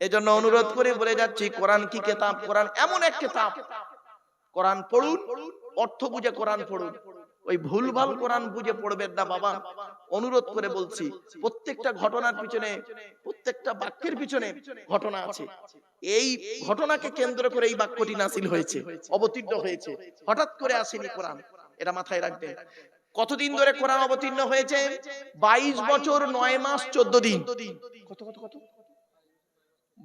এজন্য অনুরোধ করে বলে যাচ্ছি, কোরআন কি কেতাব? কোরআন এমন এক কেতাব। কোরআন পড়ুন, অর্থ বুঝে কোরআন পড়ুন। ওই ভুলভাল কোরআন বুঝে পড়বেন না বাবা। অনুরোধ করে বলছি, প্রত্যেকটা ঘটনার পিছনে, প্রত্যেকটা বাক্যের পিছনে ঘটনা আছে। এই ঘটনাকে কেন্দ্র করে এই বাক্যটি নাসিল হয়েছে, অবতীর্ণ হয়েছে। হঠাৎ করে আসেনি কোরআন। এটা মাথায় রাখবেন। কতদিন ধরে কোরআন অবতীর্ণ হয়েছে? বাইশ বছর, নয় মাস, চোদ্দ দিন। কত কত কত?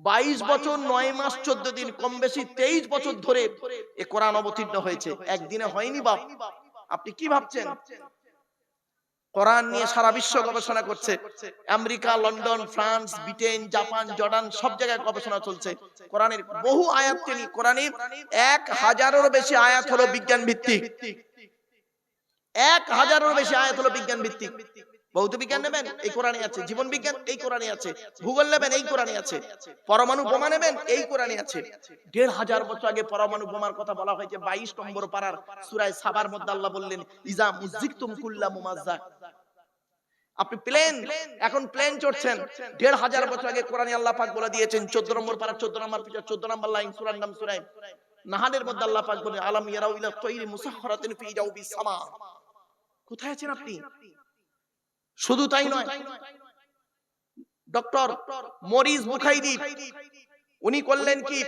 বাইশ বছর নয় মাস চোদ্দ দিন কম বেশি তেইশ বছর ধরে এ কোরআন অবতীর্ণ হয়েছে। একদিনে হয়নি বাপ। আপনি কি ভাবছেন? কোরআন নিয়ে সারা বিশ্ব গবেষণা করছে। America London France Britain Japan Jordan সব জায়গায় গবেষণা চলছে। কোরআনের বহু আয়াত নিয়ে কোরআনের এক হাজারেরও বেশি আয়াত হলো বিজ্ঞান ভিত্তিক এক হাজারেরও বেশি আয়াত হলো বিজ্ঞান ভিত্তিক ভৌত বিজ্ঞান নেবেন? এই কোরআনে আছে জীবন বিজ্ঞান এই কোরআনে আছে ভূগোল নেবেন এই কোরআনে আছে পরমাণু বোমা নেবেন এই কোরআনে আছে। দেড় হাজার বছর আগে পরমাণু বোমার কথা বলা হয়েছে বাইশ নম্বর পাড়ার সুরায় সাবার মধ্যে আল্লাহ বললেন ইজা মুজিকতুম কুল্লা মুমাজ্জাক। আপনি প্লেন এখন প্লেন চড়ছেন। দেড় হাজার বছর আগে কোরআনে আল্লাহ পাক বলে দিয়েছেন চোদ্দ নম্বর পাড়া চোদ্দ নম্বর পিছনে চোদ্দ নম্বর লাইন সুরার নাম সুরাই নাহানের মধ্যে আল্লাহ পাক বলে আলাম ইয়ারাউ ইলা তাইরি মুসাখখারাতিন ফি জাওবিস সামা কোথায় আছেন আপনি শুধু তাই নয়, ডক্টর মরিস বুখাইরি, উনি করলেন কি?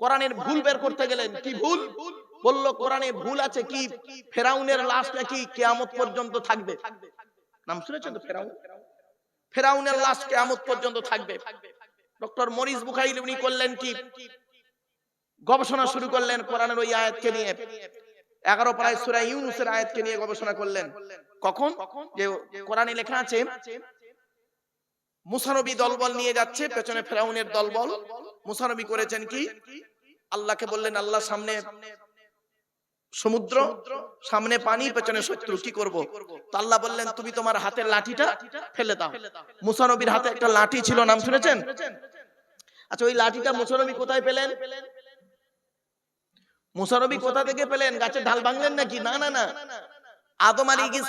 কোরআনের ভুল বের করতে গেলেন। কি ভুল? বলল, কোরআনে ভুল আছে কি? ফেরাউনের লাশ নাকি কিয়ামত পর্যন্ত থাকবে? নাম শুনেছেন তো ফেরাউন? ফেরাউনের লাশ কিয়ামত পর্যন্ত থাকবে। ডক্টর মরিস বুখাইরি, উনি করলেন কি? গবেষণা শুরু করলেন কোরআনের ওই আয়াতকে নিয়ে। এগারো প্রায় সুরা ইউনুসের আয়াতকে নিয়ে গবেষণা করলেন। কখন? যে কোরআনে লেখা আছে মুসানবী দলবল নিয়ে যাচ্ছে পেছনে ফেরাউনের দলবল। মুসানবী করেছেন কি? আল্লাহকে বললেন আল্লাহ সামনে সমুদ্র সামনে পানি পেছনে শত্রু কি করব? তো আল্লাহ বললেন তুমি তোমার হাতের লাঠিটা ফেলে দাও। মুসানবীর হাতে একটা লাঠি ছিল নাম শুনেছেন? আচ্ছা ওই লাঠিটা মুসানবী কোথায় পেলেন? মুসানবী কোথা থেকে পেলেন? গাছের ঢাল ভাঙলেন নাকি? না না না। আদম আলী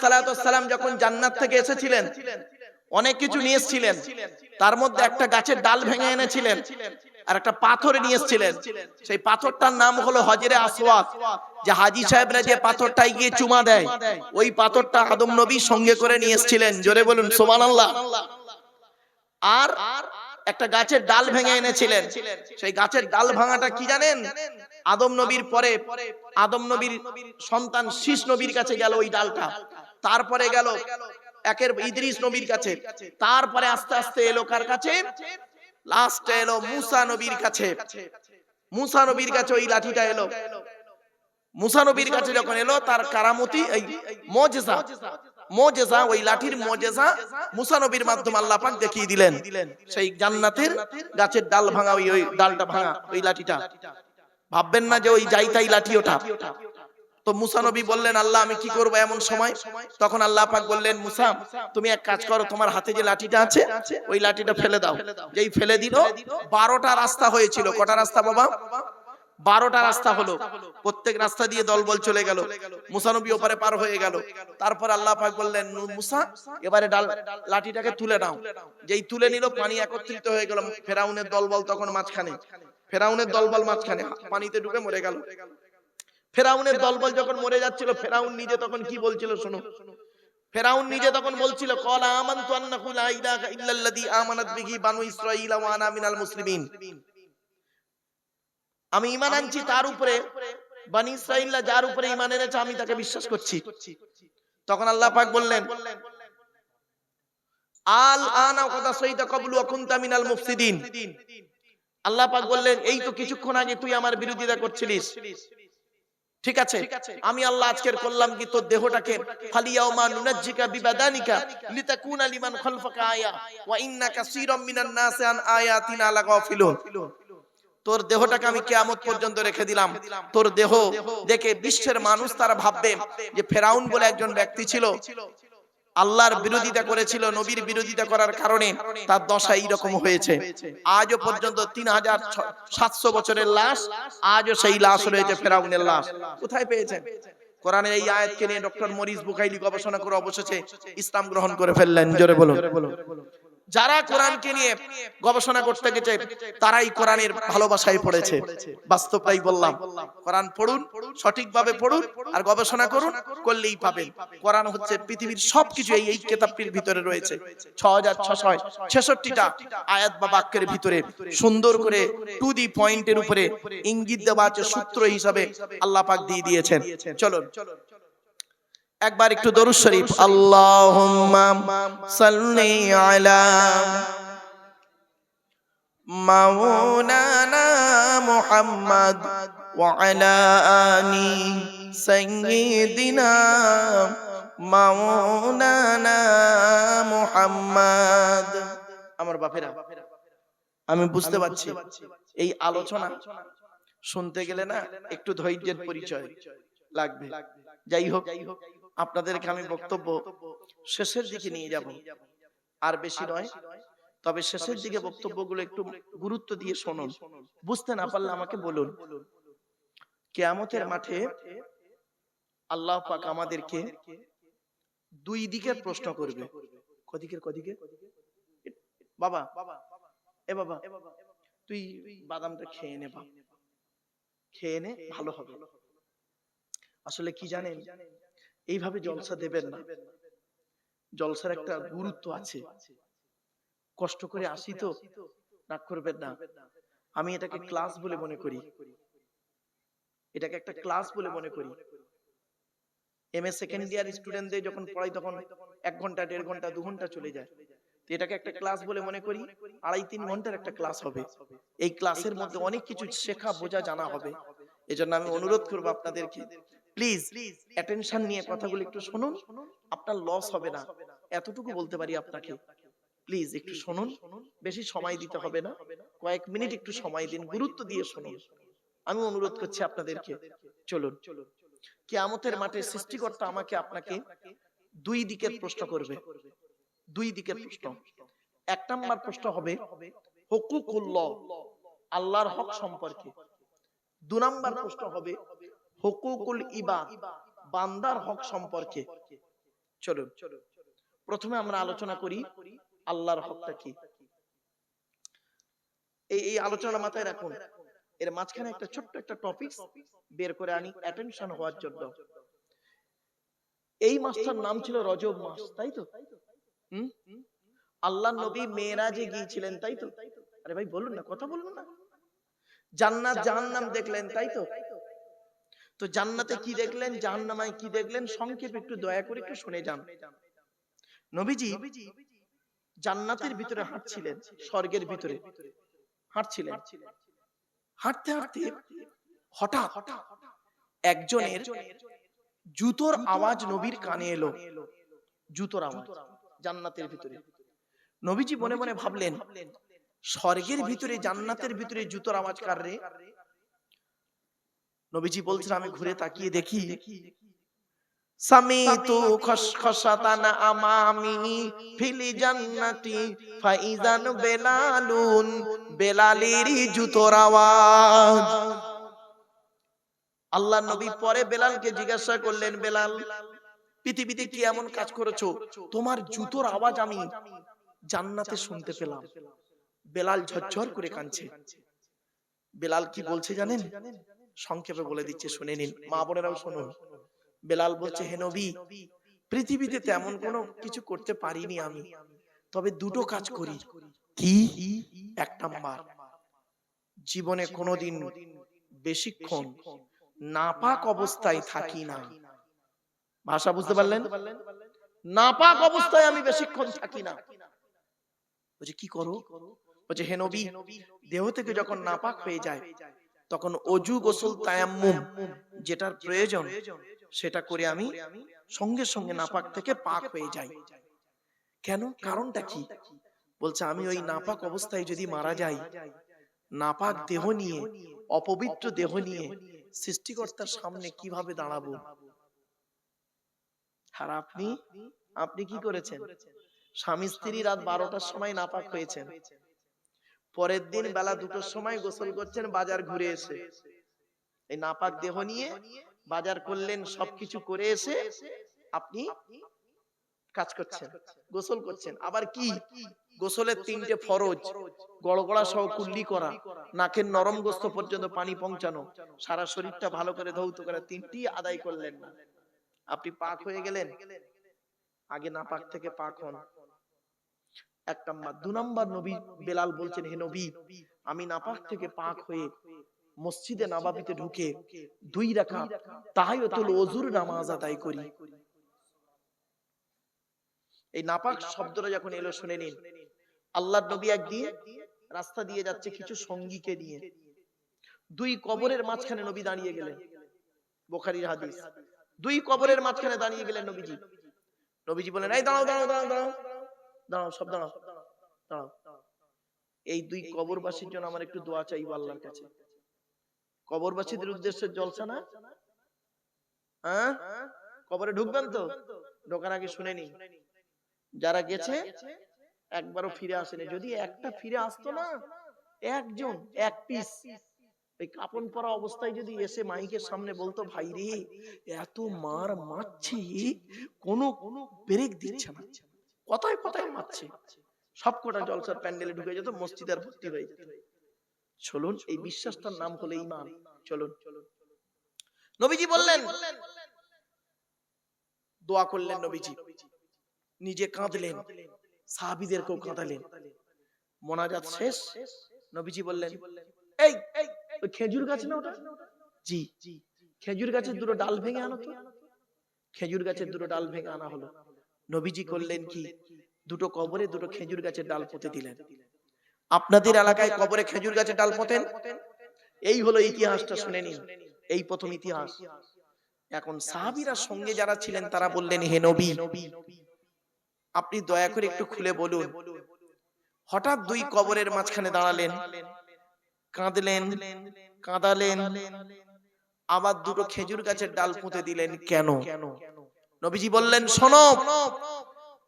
সালাম যখন জান্নাত থেকে এসেছিলেন অনেক কিছু নিয়ে এসেছিলেন। তার মধ্যে একটা গাছের ডাল ভেঙে এনেছিলেন আর একটা পাথর নিয়ে এসেছিলেন সেই পাথরটার নাম হলো হজরে আসওয়াদ। যে হাজি সাহেবরা যে পাথরটাই গিয়ে চুমা দেয় ওই পাথরটা আদম নবী সঙ্গে করে নিয়ে এসেছিলেন জোরে বলুন সুবহানাল্লাহ। আর একটা গাছের ডাল ভেঙে এনেছিলেন। সেই গাছের ডাল ভাঙাটা কি জানেন আদম নবীর পরে আদম নবীর সন্তান শীষ নবীর কাছে গেল ওই ডালটা। তারপরে গেল একের ইদ্রিস নবীর কাছে। তারপরে আস্তে আস্তে এলো কার কাছে? লাস্টে এলো মুসা নবীর কাছে। মুসা নবীর কাছে ওই লাঠিটা এলো। মুসা নবীর কাছে যখন এলো তার কারামতি এই মজেজা। মজেজা। ওই লাঠির মজেজা মুসা নবীর মাধ্যমে আল্লাহ পাক দেখিয়ে দিলেন। সেই জান্নাতের গাছের ডাল ভাঙা ওই ওই ডালটা ভাঙা ওই লাঠিটা। ভাববেন না যে ওই যাইতাই লাঠি ওটা তো মুসা নবী বললেন, আল্লাহ, আমি কি করব এমন সময়? তখন আল্লাহ পাক বললেন, মুসা, তুমি এক কাজ করো, তোমার হাতে যে লাঠিটা আছে, ওই লাঠিটা ফেলে দাও। যেই ফেলে দিল, বারোটা রাস্তা হয়েছিল। কটা রাস্তা বাবা? বারোটা রাস্তা হলো। প্রত্যেক রাস্তা দিয়ে দলবল চলে গেল। মুসানবী ওপারে পার হয়ে গেল। তারপর আল্লাহ পাক বললেন মুসা, এবারে ডাল, লাঠিটাকে তুলে নাও। যেই তুলে নিল, পানি একত্রিত হয়ে গেল। ফেরাউনের দলবল তখন মাঝখানে। ফেরাউনের দলবল মাঝখানে পানিতে ঢুকে মরে গেল। ফেরাউনের দলবল যখন মরে যাচ্ছিল, ফেরাউন নিজে তখন কি বলছিল শোনো? ফেরাউন নিজে তখন বলছিল, কলা আমানতু আন্নাহু লা ইলাহা ইল্লাল্লাযী আমানাত বিহি বানু ইসরাঈল ওয়া আনা মিনাল মুসলিমিন। আমি ঈমান আনছি তার উপরে, বানি ইসরাঈলরা যার উপরে ঈমান এনেছে, আমি তাকে বিশ্বাস করছি। তখন আল্লাহ পাক বললেন, আল আনা কথা সইতা কবলু আকুনতা মিনাল মুফসিদিন। আল্লাহ পাক বললেন এই তো কিছুক্ষণ আগে তুই আমার বিরোধিতা করছিলিস। ঠিক আছে? আমি আল্লাহ আজকের করলাম কি তোর দেহটাকে? ফালিয়াউমা নুনাজ্জিকা বিবাদানিকা লিতাকুনা লিমান খালফাকা আয়া ওয়া ইন্না কাসীরাম মিনান নাসি আন আয়াতিনা লাগাফিলুন। তোর দেহটাকে আমি কিয়ামত পর্যন্ত রেখে দিলাম। তোর দেহ দেখে বিশ্বের মানুষ তারা ভাববে যে ফেরাউন বলে একজন ব্যক্তি ছিল। আল্লাহর বিরোধিতা করেছিল নবীর বিরোধিতা করার কারণে তার দশা এইরকম হয়েছে। আজও পর্যন্ত তিন হাজার সাতশো বছরের লাশ আজও সেই লাশ রয়েছে ফেরাউনের লাশ। কোথায় পেয়েছেন? কোরআনের এই আয়াতকে নিয়ে ডক্টর মরিস বুখাইলি গবেষণা করে অবশেষে ইসলাম গ্রহণ করে ফেললেন। জোরে বলো যারা কোরআনকে নিয়ে গবেষণা করতে গেছে তারাই কোরআনের ভালোবাসায় পড়েছে। বাস্তবটাই বললাম। কোরআন পড়ুন সঠিকভাবে পড়ুন আর গবেষণা করুন করলেই পাবেন। কোরআন হচ্ছে পৃথিবীর সবকিছু এই এই কেতাবটির ভিতরে রয়েছে। ছ হাজার ছশো ছেষট্টিটা আয়াত বা বাক্যের ভিতরে সুন্দর করে টু দি পয়েন্টের উপরে ইঙ্গিত দেওয়া আছে সূত্র হিসাবে আল্লাহ পাক দিয়ে দিয়েছেন। চলুন। একবার একটু দরুদ শরীফ। আল্লাহুম্মা সাল্লি আলা মাওলানা মুহাম্মদ ওয়া আলা আলি সাইয়্যিদিনা মাওলানা মুহাম্মদ। আমার বাপেরা, আমি বুঝতে পারছি, এই আলোচনা শুনতে গেলে না একটু ধৈর্যের পরিচয় লাগবে। যাই হোক আপনাদেরকে আমি বক্তব্য শেষের দিকে নিয়ে যাব। আর বেশি নয় তবে শেষের দিকে বক্তব্যগুলো একটু গুরুত্ব দিয়ে শুনুন। বুঝতে না পারলে আমাকে বলুন কেয়ামতের মাঠে আল্লাহ পাক আমাদেরকে দুই দিকের প্রশ্ন করবে। কদিকের কদিকে বাবা এ বাবা তুই বাদামটা খেয়ে নে খেয়ে নে ভালো হবে। আসলে কি জানেন? এইভাবে জলসা দেবেন না। জলসার একটা গুরুত্ব আছে। কষ্ট করে আসি তো রাগ করবেন না। আমি এটাকে ক্লাস বলে মনে করি। এটাকে একটা ক্লাস বলে মনে করি। এম এ সেকেন্ড ইয়ার স্টুডেন্টদের যখন পড়াই তখন এক ঘণ্টা দেড় ঘণ্টা দু ঘণ্টা চলে যায়। তো এটাকে একটা ক্লাস বলে মনে করি। আড়াই তিন ঘণ্টার একটা ক্লাস হবে। এই ক্লাসের মধ্যে অনেক কিছু শেখা বোঝা জানা হবে। এজন্য আমি অনুরোধ করব আপনাদেরকে প্লিজ অ্যাটেনশন নিয়ে কথাগুলো একটু শুনুন। আপনার লস হবে না। এতটুকু বলতে পারি আপনাকে। প্লিজ একটু শুনুন। বেশি সময় দিতে হবে না। কয়েক মিনিট একটু সময় দিন। গুরুত্ব দিয়ে শুনুন। আমি অনুরোধ করছি আপনাদেরকে। চলুন। কেয়ামতের মাঠে সৃষ্টিকর্তা আমাকে আপনাকে দুই দিকের প্রশ্ন করবে। দুই দিকের প্রশ্ন। এক নম্বর প্রশ্ন হবে, হুকুকুল্লাহ, আল্লাহর হক সম্পর্কে। দু নম্বর প্রশ্ন হবে হুকুকুল ইবাদ বান্দার হক সম্পর্কে। চলুন। প্রথমে আমরা আলোচনা করি আল্লাহর হকটা কি? এই এই আলোচনা মাথায় রাখুন। এর মাঝখানে একটা ছোট্ট একটা টপিক বের করে আনি অ্যাটেনশন হওয়ার জন্য। এই মাসটার নাম ছিল রজব মাস তাই তো? হুম? আল্লাহ নবী মেয়েরাজে গিয়েছিলেন তাই তো? আরে ভাই বলুন না কথা বলুন না। জান্নাত জাহান্নাম দেখলেন তাই তো? তো জান্নাতে কি দেখলেন জাহান্নামায় কি দেখলেন সংক্ষেপে একটু দয়া করে একটু শুনে যান। নবীজি জান্নাতের ভিতরে হাঁটছিলেন স্বর্গের ভিতরে। হাঁটছিলেন। হাঁটতে হাঁটতে হঠাৎ একজনের জুতোর আওয়াজ নবীর কানে এলো। জুতোর আওয়াজ জান্নাতের ভিতরে। নবীজি মনে মনে ভাবলেন স্বর্গের ভিতরে জান্নাতের ভিতরে জুতোর আওয়াজ কার রে? নবীজি বলছেন আমি ঘুরে তাকিয়ে দেখি। সামিতু খসখসাতান আমামি ফিলি জান্নাতি ফাইজান বেলালুন জুতোর আওয়াজ। আল্লাহ নবী পরে বেলালকে জিজ্ঞাসা করলেন বেলাল পৃথিবীতে কি এমন কাজ করেছ? তোমার জুতোর আওয়াজ আমি জান্নাতে শুনতে পেলাম। বেলাল ঝরঝর করে কাঁদছে। বেলাল কি বলছে জানেন? সংক্ষেপে বলে দিচ্ছে শুনে নিন। মা বোনেরাও শুনুন। বেলাল বলছে হে নবী পৃথিবীতে তেমন কোনো কিছু করতে পারিনি আমি। তবে দুটো কাজ করি। কি? এক নাম্বার জীবনে কোনোদিন বেশিক্ষণ নাপাক অবস্থায় থাকি না। ভাষা বুঝতে পারলেন? নাপাক অবস্থায় আমি বেশিক্ষণ থাকি না। বলছে কি করো? বলছে হে নবী দেহ থেকে যখন নাপাক হয়ে যায় তখন অজু গোসল তায়াম্মুম যেটার প্রয়োজন সেটা করে আমি সঙ্গে সঙ্গে নাপাক থেকে পাক হয়ে যাই। কেন? কারণটা কি? বলছে আমি ওই নাপাক অবস্থায় যদি মারা যাই নাপাক দেহ নিয়ে অপবিত্র দেহ নিয়ে সৃষ্টিকর্তার সামনে কীভাবে দাঁড়াবো? আর আপনি? আপনি? কি করেছেন? স্বামী স্ত্রী রাত বারোটার সময় নাপাক হয়েছেন। পরের দিন বেলা দুটোর সময় গোসল করছেন বাজার ঘুরে এসে। এই নাপাক দেহ নিয়ে বাজার করলেন সবকিছু করে এসে আপনি কাজ করছেন গোসল করছেন। আবার কি? গোসলের তিনটে ফরজ গড়গড়া সহ কুল্লি করা নাকের নরম গোস্ত পর্যন্ত পানি পৌঁছানো। সারা শরীরটা ভালো করে ধৌত করে তিনটি আদায় করলেন না। আপনি পাক হয়ে গেলেন। আগে না পাক থেকে পাক হন। এক নাম্বার দু নাম্বার নবী বেলাল বলছেন হে নবী আমি নাপাক থেকে পাক হয়ে মসজিদে নাবাবিতে ঢুকে দুই রাখা তাহাইয়াতুল ওযুর নামাজ আদায় করি। এই নাপাক শব্দটা যখন এলো শুনে নিন। আল্লাহর নবী একদিন রাস্তা দিয়ে যাচ্ছে কিছু সঙ্গীকে নিয়ে। দুই কবরের মাঝখানে নবী দাঁড়িয়ে গেলেন। বোখারির হাদিস। দুই কবরের মাঝখানে দাঁড়িয়ে গেলেন নবীজি। নবীজি। বলেন এই দাঁড়াও দাঁড়াও দাঁড়াও। দাঁড়াও। দাঁড়াও সব দাঁড়াও দাঁড়াও। এই দুই কবরবাসীর জন্য আমার একটু দোয়া চাইব আল্লাহর কাছে। কবরবাসীদের উদ্দেশ্যে জলসা না? হ্যাঁ? কবরে ঢুকবেন তো? ঢোকার আগে শুনে নি যারা গেছে একবারও ফিরে আসেনি। যদি একটা ফিরে আসতো না একজন এক পিস। ওই কাপন পরা অবস্থায় যদি এসে মাইকের সামনে বলতো ভাই রে এত মার মারছে কোনো কোনো ব্রেক দিচ্ছে না। কথায় কথায় মারছে। সব কটা জলসার প্যান্ডেলে ঢুকে যেত, মসজিদ আর ভর্তি হয়ে যেত। চলুন, এই বিশ্বাসটার নাম হলো ইমান। চলুন। নবীজি বললেন, দোয়া করলেন নবীজি। নিজে কাঁদলেন। সাহাবিদেরকেও কাঁদালেন। মোনাজাত শেষ? নবীজি বললেন, এই, ওই খেজুর গাছ না ওটা? জি খেজুর গাছের দুটো ডাল ভেঙে আনো তো। খেজুর গাছের দুটো ডাল ভেঙে আনা হলো। নবীজি করলেন কি? দুটো কবরে দুটো খেজুর গাছের ডাল পুঁতে দিলেন। আপনাদের এলাকায় কবরে খেজুর গাছের ডাল পোতেন এই হলো ইতিহাসটা শুনে নিন। এই প্রথম ইতিহাস। এখন সাহাবিরা সঙ্গে যারা ছিলেন তারা বললেন হে নবী আপনি দয়া করে একটু খুলে বলুন। হঠাৎ দুই কবরের মাঝখানে দাঁড়ালেন। কাঁদলেন কাঁদালেন। আবার দুটো খেজুর গাছের ডাল পুঁতে দিলেন। কেন? নবীজি বললেন, শোনো,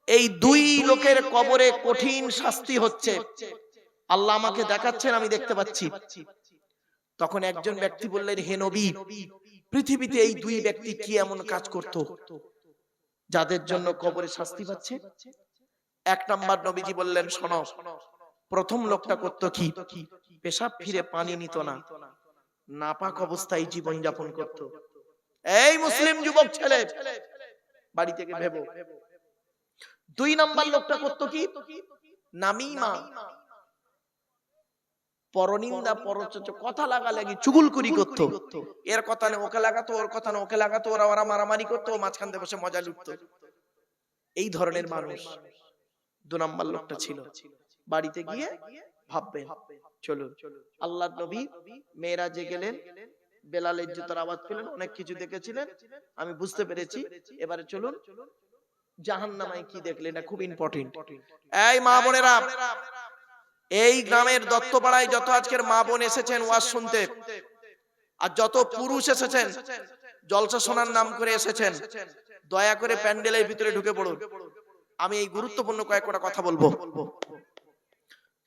এই দুই লোকের কবরে কঠিন শাস্তি হচ্ছে। আল্লাহ আমাকে দেখাচ্ছেন, আমি দেখতে পাচ্ছি। তখন একজন ব্যক্তি বললেন, হে নবী, পৃথিবীতে এই দুই ব্যক্তি কি এমন কাজ করত যাদের জন্য কবরে শাস্তি পাচ্ছে? এক নাম্বার নবীজি বললেন, শোনো, প্রথম লোকটা করত কি? পেশাব ফিরে পানি নিত না। নাপাক অবস্থায় জীবন যাপন করত। এই মুসলিম যুবক ছেলে বাড়ি থেকে ভেবো। দুই নাম্বার লোকটা করত কি? নামিমা। পরনিন্দা পরচর্চা কথা লাগা লাগি চুগুলকুরি করতো। এর কথা না ওকে লাগাতো ওর কথা না ওকে লাগাতো ওরা ওরা মারামারি করতো মাঝখান দিয়ে বসে মজা লুটতো। এই ধরনের মানুষ। দু নাম্বার লোকটা ছিল। বাড়িতে গিয়ে ভাববেন। চলুন। আল্লাহ নবী মেয়েরা যে গেলেন বেলালের জুতার আওয়াজ পেলেন অনেক কিছু দেখেছিলেন। আমি বুঝতে পেরেছি। এবারে চলুন। জাহান্নামায় কি দেখলেন? এটা খুব ইম্পর্টেন্ট এই মা বোনেরা এই গ্রামের দত্তপাড়ায় যত আজকের মা বোন এসেছেন ওয়াজ শুনতে আর যত পুরুষ এসেছেন জলসা শোনার নাম করে এসেছেন। দয়া করে প্যান্ডেলের ভিতরে ঢুকে পড়ুন। আমি এই গুরুত্বপূর্ণ কয়েকটা কথা বলব।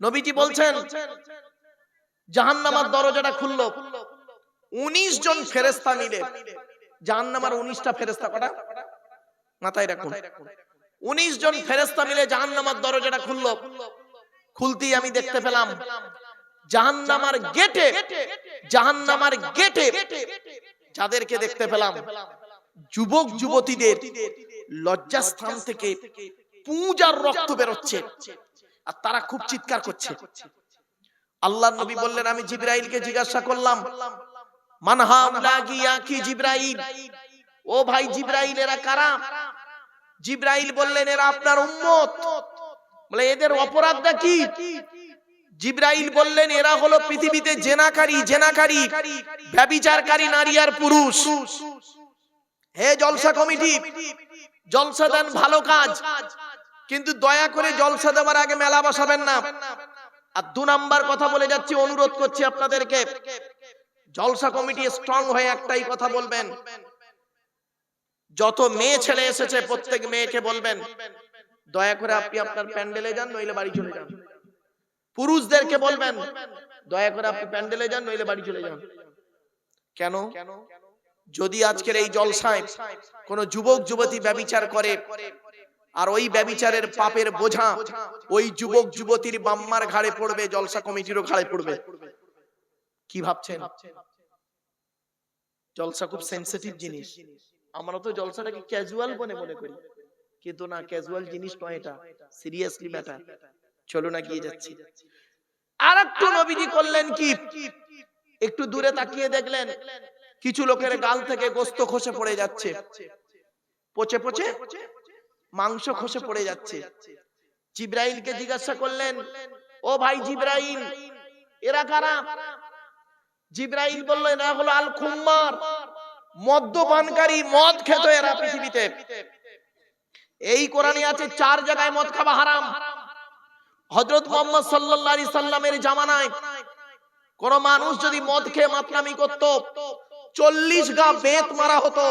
নবীজি বলছেন জাহান্নামার দরজাটা খুললো। উনিশ জন ফেরেস্তা মিলে জাহান্নামার উনিশটা ফেরেস্তা কটা? মাথায় রাখুন। উনিশ জন ফেরেস্তা মিলে জাহান্নামার দরজাটা খুললো। খুলতেই আমি দেখতে পেলাম জাহান্নামার গেটে জাহান্নামার গেটে যাদেরকে দেখতে পেলাম যুবক যুবতীদের লজ্জাস্থান থেকে পূজার রক্ত বেরোচ্ছে। আর তারা খুব চিৎকার করছে। আল্লাহ নবী বললেন আমি জিব্রাইলকে জিজ্ঞাসা করলাম মানহাম লাগিয়া কি জিব্রাইল। ও ভাই জিব্রাইল এরা কারা? জিব্রাইল বললেন এরা আপনার উম্মত। বলে এদের অপরাধটা কি? জিব্রাইল বললেন এরা হলো পৃথিবীতে জেনাকারী জেনাকারী ব্যবিচারকারী নারী আর পুরুষ। হে জলসা কমিটি জলসা দেন ভালো কাজ। কিন্তু দয়া করে জলসা দেওয়ার আগে মেলা বসাবেন না। আর দু নাম্বার কথা বলে যাচ্ছি অনুরোধ করছি আপনাদেরকে। জলসা কমিটি স্ট্রং হয়ে একটাই কথা বলবেন। যত মেয়ে ছেলে এসেছে, প্রত্যেক মেয়েকে বলবেন, দয়া করে আপনি আপনার প্যান্ডেলে যান, নইলে বাড়ি চলে যান। পুরুষদেরকে বলবেন, দয়া করে আপনি প্যান্ডেলে যান, নইলে বাড়ি চলে যান। কেন? যদি আজকের এই জলসায় কোন যুবক, যুবতী ব্যবিচার করে, আর ওই ব্যবিচারের পাপের বোঝা ওই যুবক, যুবতীর বাম্মার ঘাড়ে পড়বে, জলসা কমিটিরও ঘাড়ে পড়বে। কি ভাবছেন? জলসা খুব সেন্সিটিভ জিনিস। আমরা তো জলসাটাকে ক্যাজুয়াল মনে মনে করি। কিন্তু না ক্যাজুয়াল জিনিস নয় এটা। সিরিয়াসলি ম্যাটার চলো না গিয়ে যাচ্ছি। আর একটু নবীজি করলেন কি? একটু দূরে তাকিয়ে দেখলেন। কিছু লোকের গাল থেকে গোস্ত খসে পড়ে যাচ্ছে। পচে পচে মাংস খসে পড়ে যাচ্ছে। জিব্রাইলকে জিজ্ঞাসা করলেন ও ভাই জিব্রাইল এরা কারা? জিব্রাইল বলল, এরা হলো আল খুম্মার মদ্যপানকারী, মদ খেত এরা পৃথিবীতে। এই কোরআনে আছে চার জায়গায় মদ খাওয়া হারাম। হযরত মুহাম্মদ সাল্লাল্লাহু আলাইহি সাল্লামের জামানায় কোন মানুষ যদি মদ খেয়ে মাতলামি করত, চল্লিশ গা বেত মারা হতো।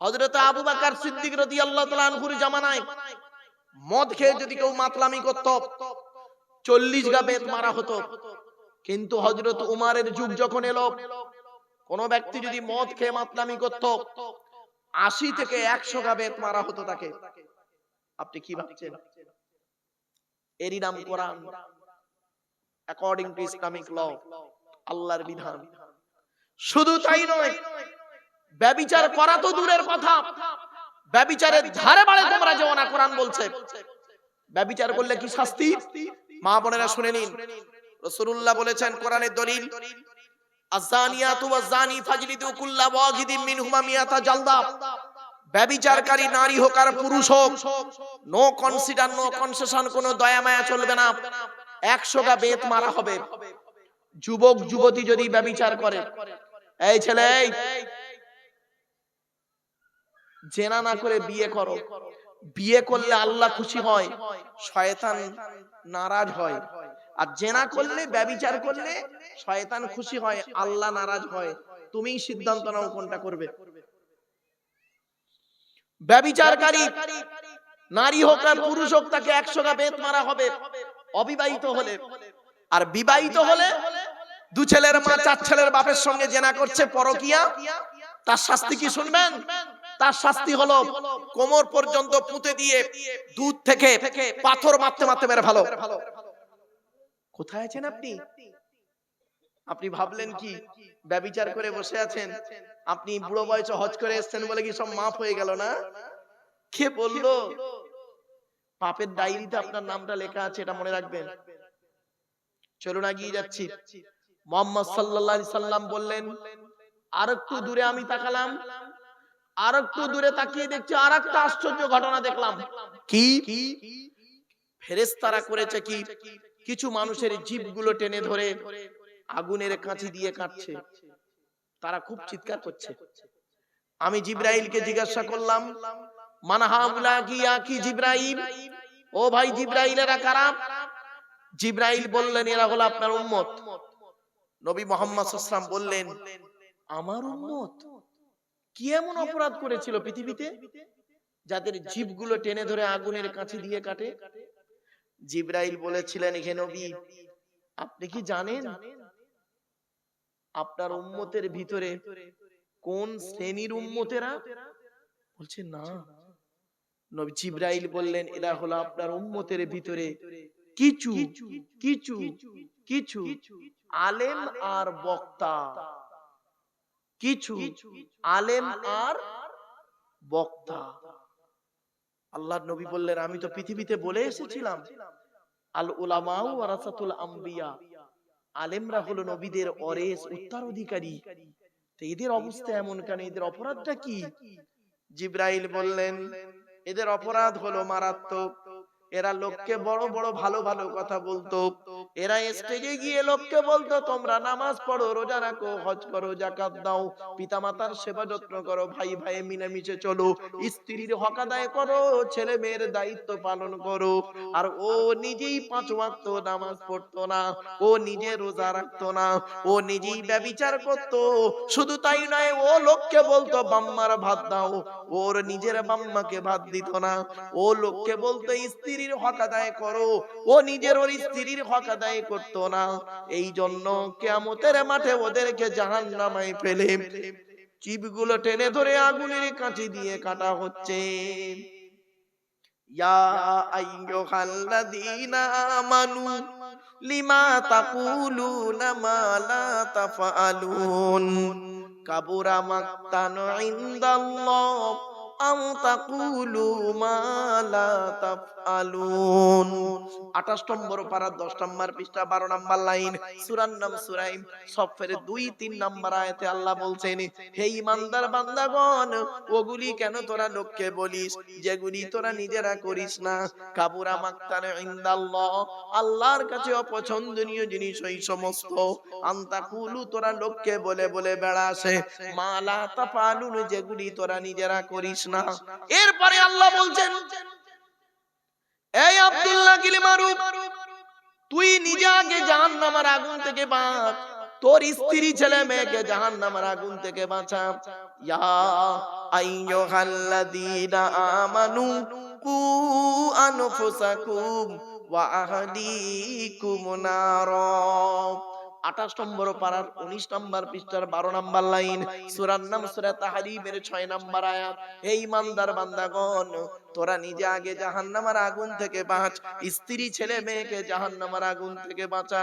হযরত আবু বকর সিদ্দিক রাদিয়াল্লাহু তাআলা আনহুর জামানায় মদ খেয়ে যদি কেউ মাতলামি করত, চল্লিশ গা বেত মারা হতো। কিন্তু হযরত উমারের যুগ যখন এলো, কোন ব্যক্তি যদি মদ খেয়ে মাতলামি করত, আশি থেকে একশো গা বেত মারা হতো তাকে। আপনি কি ভাবছেন? এরই নাম কোরআন। অ্যাকর্ডিং টু ইসলামিক ল আল্লাহর বিধান। শুধু তাই নয়, ব্যবিচার করা তো দূরের কথা। ব্যবিচারের ধারে বাড়ে তোমরা যেও না, কোরআন বলছে। ব্যবিচার করলে কি শাস্তি? মা বোনেরা শুনে নিন। রাসূলুল্লাহ বলেছেন কোরআনের দলিল যুবক, যুবতী যদি ব্যবিচার করে, এই ছেলে জেনা না করে বিয়ে করো। বিয়ে করলে আল্লাহ খুশি হয়, শয়তান নারাজ হয়। আর জেনা করলে ব্যবিচার করলে শয়তান খুশি হয় আল্লাহ নারাজ হয়। তুমিই সিদ্ধান্ত নাও কোনটা করবে। ব্যবিচারকারী নারী হোক আর পুরুষ হোক তাকে একশো গা বেত মারা হবে। অবিবাহিত হলে। আর বিবাহিত হলে দু ছেলের মা চার ছেলের বাপের সঙ্গে জেনা করছে পরকিয়া তার শাস্তি কি শুনবেন? তার শাস্তি হলো কোমর পর্যন্ত পুঁতে দিয়ে দুধ থেকে পাথর মারতে মারতে মেরে ভালো। কোথায় আছেন আপনি? আপনি? ভাবলেন কি? ব্যবিচার করে বসে আছেন। আপনি বুড়ো বয়সে হজ করে এসেছেন বলে কি সব মাফ হয়ে গেল না? কে বলল? পাপের ডায়েরিতে আপনার নামটা লেখা আছে এটা মনে রাখবেন। চলুন এগিয়ে যাচ্ছি। মোহাম্মদ সাল্লাল্লাহু আলাইহি সাল্লাম বললেন আর একটু দূরে আমি তাকালাম। আর একটু দূরে তাকিয়ে দেখছি আর একটা আশ্চর্য ঘটনা দেখলাম। কি? ফেরেশতারা করেছে কি? কিছু মানুষের জীবগুলো টেনে ধরে আগুনের কাঁচি দিয়ে কাটছে তারা খুব চিৎকার করছে। আমি জিব্রাইলকে জিজ্ঞাসা করলাম মানহাউলা গিয়া কি জিব্রাইল? ও ভাই জিব্রাইলেরা কারা? জিব্রাইল বললেন এরা হলো আপনার উম্মত। নবী মোহাম্মদ সাল্লাম বললেন আমার উম্মত? কি এমন অপরাধ করেছিল পৃথিবীতে? যাদের জীবগুলো টেনে ধরে আগুনের কাছে দিয়ে কাটে জিব্রাইল বলেছিলেন, হে নবী, আপনি কি জানেন আপনার উম্মতের ভিতরে কোন শ্রেণির উম্মতেরা? বলছে, না। নবী জিব্রাইল বললেন, এরা হলো আপনার উম্মতের ভিতরে কিছু কিছু কিছু আলেম আর বক্তা। কিছু আলেম আর বক্তা। আল্লাহর নবী বললেন, আমি তো পৃথিবীতে বলে এসেছিলাম, আল উলামাউ ওয়ারাসাতুল আম্বিয়া, আলেমরা হলো নবীদের অরেস উত্তরাধিকারী। তো এদের অবস্থা এমন কেন? এদের অপরাধটা কি? জিব্রাইল বললেন, এদের অপরাধ হলো মারাত্মক। এরা লোককে বড় বড় ভালো ভালো কথা বলতো। এরা স্টেজে গিয়ে লোককে বলতো, তোমরা নামাজ পড়ো, রোজা রাখো, হজ করো জাকাত দাও, পিতামাতার সেবা যত্ন করো, ভাই ভাই মিলেমিশে চলো, স্ত্রীর হক আদায় করো, ছেলে মেয়ের দায়িত্ব পালন করো। আর ও নিজেই পাঁচ ওয়াক্ত নামাজ পড়তো না, ও নিজে রোজা রাখতো না, ও নিজেই ব্যবিচার করতো। শুধু তাই নয়, ও লোককে বলতো, বাম্মার ভাত দাও। ওর নিজের বাম্মাকে ভাত দিত না, ও লোককে বলতো, স্ত্রীর হক আদায় করো। ও নিজের ওর স্ত্রীর হক আদায় করতো না। এই জন্য কেয়ামতের মাঠে ওদেরকে জাহান নামায় ফেলে। চিপগুলো টেনে ধরে আগুনের কাঁচি দিয়ে কাটা হচ্ছে। কাবুরা মাক্তান ইনদাল্লাহ। আও তাকুলু মা লা তাফআলুন। 28 নম্বর পারা 10 নম্বর পৃষ্ঠা 12 নম্বর লাইন। সূরার নাম সূরাইম। সফের 2 3 নম্বর আয়াতে আল্লাহ বলছেন, হে ইমানদার বান্দাগণ, ওগুলি কেন তোরা লোককে বলিস? যেগুলি তোরা নিজেরা করিস না। কাবুরা ইনদাল্লাহ। আল্লাহর কাছে অপছন্দনীয় জিনিস ওই সমস্ত। আন্তাকুলু তোরা লোককে বলে বলে বেড়াসে মালা তাফালুন যেগুলি তোরা নিজেরা করিস না। এরপরে আল্লাহ বলছেন, এই আব্দুল্লাহ গিলমারু তুই নিজে আগে জাহান্নামের আগুন থেকে বাঁচ। তোর স্ত্রী ছেলে মেয়েকে জাহান্নামের আগুন থেকে বাঁচা। ইয়া আইয়ুহাল্লাযীনা আমানু কু আনফুসাকুম ওয়া আহলিকুম নারা। আঠাশ নম্বর পাড়ার উনিশ নম্বর পৃষ্ঠার বারো নম্বর লাইন, সুরার নাম সুরা তাহারিমের ছয় নম্বর আয়াত। এই ইমানদার বান্দাগণ, তোরা নিজে আগে জাহান্নামার আগুন থেকে বাঁচ, স্ত্রী ছেলে মেয়েকে জাহান্নামার আগুন থেকে বাঁচা।